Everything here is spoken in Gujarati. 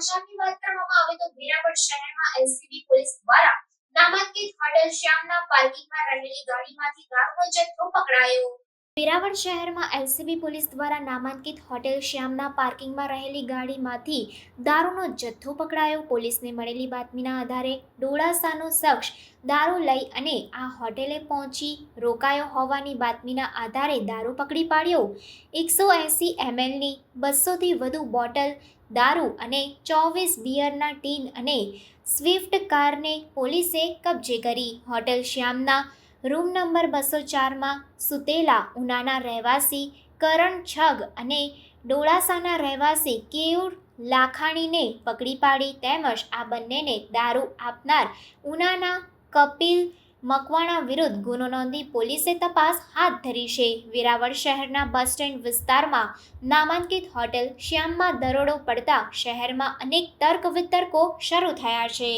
સમાચારની વાત કરવામાં આવે તો વેરાવળ શહેરમાં એલસીબી પોલીસ દ્વારા નામાંકિત હોટેલ શ્યામના પાર્કિંગમાં રહેલી ગાડીમાંથી દારૂનો જથ્થો પકડાયો. વેરાવળ શહેરમાં એલસીબી પોલીસ દ્વારા નામાંકિત હોટેલ શ્યામના પાર્કિંગમાં રહેલી ગાડીમાંથી દારૂનો જથ્થો પકડાયો. પોલીસને મળેલી બાતમીના આધારે ડોળાસાનો શખ્સ દારૂ લઈ અને આ હોટેલે પહોંચી રોકાયો હોવાની બાતમીના આધારે દારૂ પકડી પાડ્યો. એકસો એંસી એમએલની બસોથી વધુ બોટલ દારૂ અને ચોવીસ બિયરના ટીન અને સ્વિફ્ટ કારને પોલીસે કબજે કરી. હોટેલ શ્યામના રૂમ નંબર બસો ચારમાં સુતેલા ઉનાના રહેવાસી કરણ છગ અને ડોળાસાના રહેવાસી કેયુર લાખાણીને પકડી પાડી. તેમજ આ બંનેને દારૂ આપનાર ઉનાના કપિલ મકવાણા વિરુદ્ધ ગુનો નોંધી પોલીસે તપાસ હાથ ધરી છે. વેરાવળ શહેરના બસ સ્ટેન્ડ વિસ્તારમાં નામાંકિત હોટેલ શ્યામમાં દરોડો પડતા શહેરમાં અનેક તર્ક વિતર્કો શરૂ થયા છે.